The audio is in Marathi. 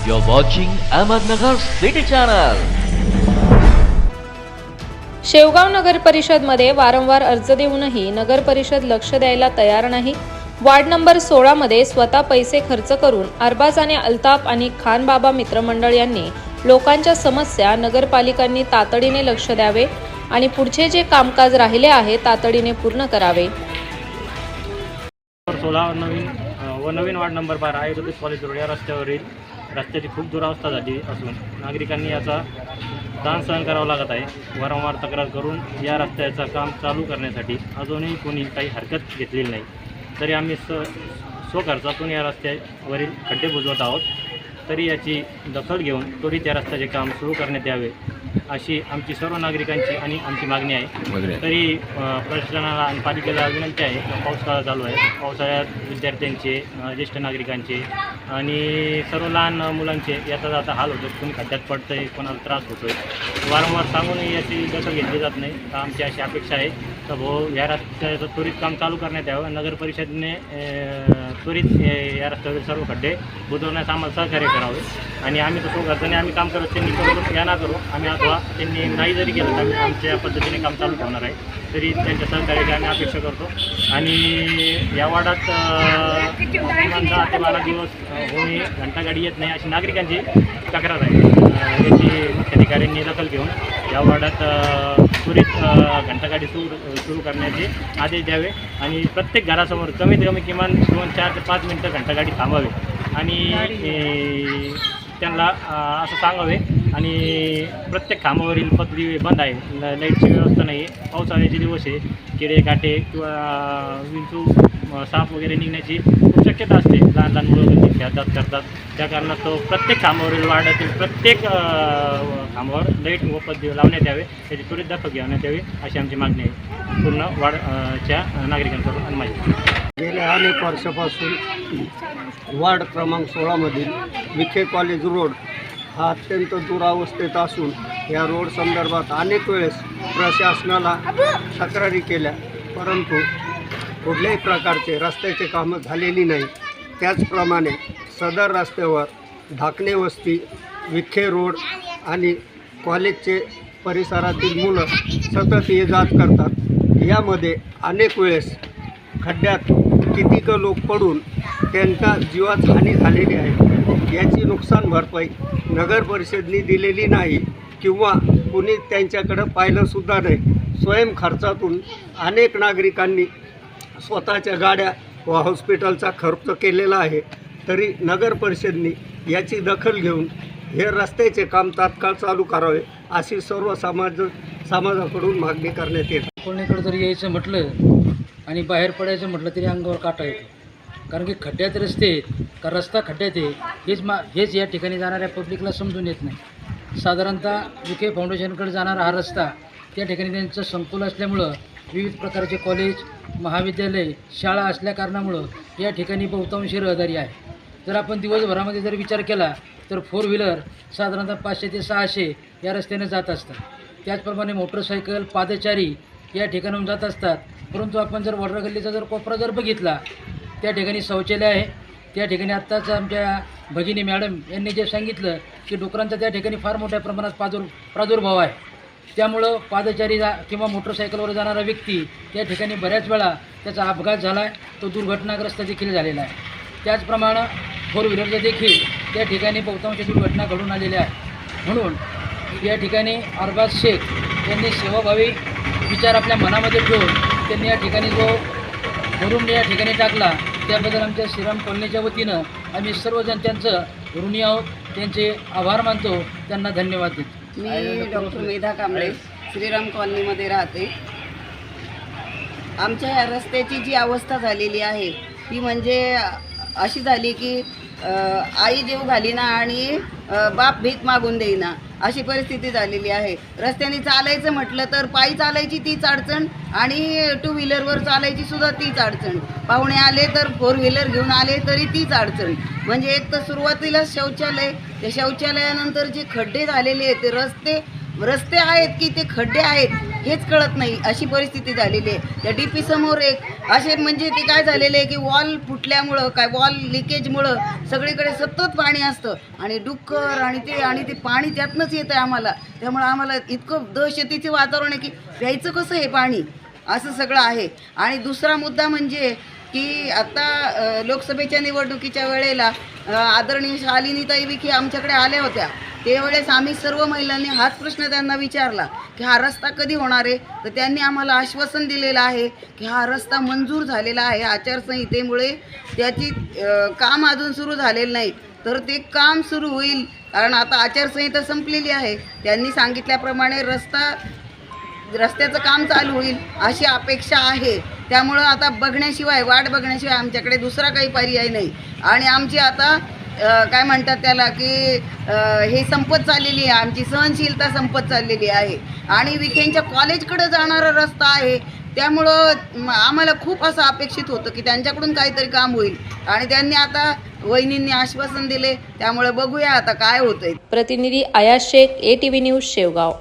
You're watching Ahmednagar City Channel. Shevgaon नगर परिषदमध्ये वारंवार अर्ज देऊनही नगर परिषद लक्ष द्यायला तयार नाही वार्ड नंबर सोळामध्ये स्वतः पैसे खर्च करून अरबाज आणि अल्ताफ आणि खान बाबा मित्रमंडळ यांनी लोकांच्या समस्या नगरपालिकांनी तातडीने लक्ष द्यावे आणि पुढचे जे कामकाज राहिले आहे तातडीने पूर्ण करावे सोळा नवीन व नवीन वार्ड नंबर बारा आयुर्वेदिक कॉलेज रोड या रस्त्यावरील रस्त्याची खूप दुरावस्था झाली असून नागरिकांनी याचा ताण सहन करावा लागत आहे. वारंवार तक्रार करून या रस्त्याचं काम चालू करण्यासाठी अजूनही कोणी काही हरकत घेतलेली नाही. तरी आम्ही स स्वखर्चातून या रस्त्यावरील खड्डे बुजवत आहोत. तरी याची दखल घेऊन त्वरित या रस्त्याचे काम सुरू करण्यात यावे. अशी आमची सर्व नागरिकांची आणि आमची मागणी आहे. तरी प्रशासनाला आणि पालिकेला विनंती आहे काळ चालू आहे. पावसाळ्यात विद्यार्थ्यांचे ज्येष्ठ नागरिकांचे आणि सर्व लहान मुलांचे याचा जाता हाल होतो कोणी खड्ड्यात पडतं आहे कोणाला त्रास होतो आहे वारंवार सांगूनही याची दखल घेतली जात नाही. तर आमची अशी अपेक्षा आहे. तर भाऊ या रस्त्याचं त्वरित काम चालू करण्यात यावं. नगर परिषदेने त्वरित या रस्त्यावरील सर्व खड्डे बुजवण्यास आम्हाला सहकार्य करावे. आणि आम्ही तसं घरच्याने आम्ही काम करत त्यांनी करू या ना करू. आम्ही अथवा त्यांनी नाही जरी केलं तर आमच्या पद्धतीने काम चालू ठेवणार आहे. तरी त्यांच्या सहकार्याची आम्ही अपेक्षा करतो. आणि या वार्डात अ, किमान दहा ते बारा दिवस होणे घंटागाडी येत नाही अशी नागरिकांची तक्रार आहे. याची मुख्याधिकाऱ्यांनी दखल घेऊन या वार्डात त्वरित घंटागाडी सुरू सुरू करण्याचे आदेश द्यावे आणि प्रत्येक घरासमोर कमीत कमी किमान दोन चार ते पाच मिनटं घंटागाडी थांबावे. आणि त्यांना असं सांगावे आणि प्रत्येक खांबावरील पत्री बंद आहे. लाईटची व्यवस्था नाही आहे पावसाळ्याचे दिवस आहे. किडे काटे किंवा विंचू साप वगैरे निघण्याची शक्यता असते. लहान लहान मुलं कधी खेळतात करतात. त्या कारणास्तव प्रत्येक खांबावरील वार्डातील प्रत्येक कामावर खांबावर लाइट व पदवी लावण्यात यावे. त्याची त्वरित दखल घेण्यात यावी अशी आमची मागणी आहे. पूर्ण वाडच्या नागरिकांकडून आणि माझी गेल्या अनेक वर्षापासून वार्ड क्रमांक सोळामधील विखे कॉलेज रोड हा अत्यंत दुरावस्थेत असून या रोड संदर्भात अनेक वेळेस प्रशासनाला तक्रारी केल्या. परंतु कुठल्याही प्रकारचे रस्त्याचे कामं झालेली नाही. त्याचप्रमाणे सदर रस्त्यावर धाकणे वस्ती विखे रोड आणि कॉलेजचे परिसरातील मुलं सतत ये जात करतात. यामध्ये अनेक वेळेस खड्ड्यात कितीक लोक पडून त्यांच्या जीवात हानी झालेली आहे. याची नुकसान भरपाई नगर परिषदनी दिलेली नाही किंवा कुणी त्यांच्याकडं पाहिलंसुद्धा नाही. स्वयं खर्चातून अनेक नागरिकांनी स्वतःच्या गाड्या व हॉस्पिटलचा खर्च केलेला आहे तरी नगर परिषदनी याची दखल घेऊन हे रस्त्याचे काम तात्काळ चालू करावे अशी सर्व समाज समाजाकडून मागणी करण्यात येते. कोणीकडे जरी यायचं म्हटलं आणि बाहेर पडायचं म्हटलं तरी अंगावर काटा येतो. कारण की खड्ड्यात रस्ते आहेत का रस्ता खड्ड्यात आहे हेच मा हेच या ठिकाणी जाणाऱ्या पब्लिकला समजून येत नाही. साधारणतः विखे फाउंडेशनकडे जाणारा हा रस्ता त्या ठिकाणी त्यांचं संकुल असल्यामुळं विविध प्रकारचे कॉलेज महाविद्यालय शाळा असल्या कारणामुळं या ठिकाणी बहुतांशी रहदारी आहे. जर आपण दिवसभरामध्ये जर विचार केला तर फोर व्हीलर साधारणतः पाचशे ते सहाशे या रस्त्याने जात असतात. त्याचप्रमाणे मोटरसायकल पादचारी या ठिकाणाहून जात असतात. परंतु आपण जर वॉटर गल्लीचा जर कोपरा जर बघितला त्या ठिकाणी शौचालय आहे. त्या ठिकाणी आत्ताच आमच्या भगिनी मॅडम यांनी जे सांगितलं की डुकरांचा त्या ठिकाणी फार मोठ्या प्रमाणात पादुर प्रादुर्भाव आहे. त्यामुळं पादचारी जा किंवा मोटरसायकलवर जाणारा व्यक्ती त्या ठिकाणी बऱ्याच वेळा त्याचा अपघात झाला आहे तो दुर्घटनाग्रस्त देखील झालेला आहे. त्याचप्रमाणे फोर व्हीलरचे देखील त्या ठिकाणी बहुतांश दुर्घटना घडून आलेल्या आहेत. म्हणून या ठिकाणी अरबाज शेख यांनी सेवाभावी विचार आपल्या मनामध्ये ठेवून त्यांनी या ठिकाणी जो भरून या ठिकाणी टाकला त्याबद्दल आमच्या श्रीराम कॉलनीच्या वतीनं आम्ही सर्वजण त्यांचं ऋणी आहोत. त्यांचे आभार मानतो. त्यांना धन्यवाद देतो. मी डॉक्टर मेधा कांबळे श्रीराम कॉलनीमध्ये राहते. आमच्या या रस्त्याची जी अवस्था झालेली आहे ती म्हणजे अशी झाली की आई जेव घालीना आणि बाप भीक मागून देईना. अशी परिस्थिती झालेली आहे. रस्त्याने चालायचं म्हटलं तर पायी चालायची तीच अडचण आणि टू व्हीलरवर चालायची सुद्धा तीच अडचण. पाहुणे आले तर फोर व्हीलर घेऊन आले तरी तीच अडचण. म्हणजे एक तर सुरुवातीला शौचालय त्या शौचालयानंतर जे खड्डे झालेले आहेत ते रस्ते रस्ते आहेत की ते खड्डे आहेत हेच कळत नाही. अशी परिस्थिती झालेली आहे. त्या डी पी समोर एक असे म्हणजे ते काय झालेले आहे की वॉल फुटल्यामुळं काय वॉल लिकेजमुळं सगळीकडे सतत पाणी असतं. आणि डुक्कर आणि ते आणि ते पाणी त्यातनंच येतं आहे आम्हाला. त्यामुळं आम्हाला इतकं दहशतीचे वातावरण आहे की प्यायचं कसं हे पाणी? असं सगळं आहे. आणि दुसरा मुद्दा म्हणजे की आत्ता लोकसभेच्या निवडणुकीच्या वेळेला आदरणीय शालिनीताई विखे आमच्याकडे आल्या होत्या. त्यावेळेस आम्ही सर्व महिलांनी हाच प्रश्न त्यांना विचारला की हा रस्ता कधी होणार आहे? तर त्यांनी आम्हाला आश्वासन दिलेलं आहे की हा रस्ता मंजूर झालेला आहे. आचारसंहितेमुळे त्याची काम अजून सुरू झालेलं नाही. तर ते काम सुरू होईल. कारण आता आचारसंहिता संपलेली आहे. त्यांनी सांगितल्याप्रमाणे रस्ता रस्त्याचं काम चालू होईल अशी अपेक्षा आहे. त्यामुळं आता बघण्याशिवाय वाट बघण्याशिवाय आमच्याकडे दुसरा काही पर्याय नाही. आणि आमची आता काय म्हणतात त्याला की हे संपत चाललेली आहे आमची सहनशीलता संपत चाललेली आहे. आणि विखेंच्या कॉलेजकडे जाणारा रस्ता आहे. त्यामुळं आम्हाला खूप असं अपेक्षित होतं की त्यांच्याकडून काहीतरी काम होईल. आणि त्यांनी आता वहिनींनी आश्वासन दिले. त्यामुळे बघूया आता काय होतंय. प्रतिनिधी Ayash Shaikh A T V news Shevgaon.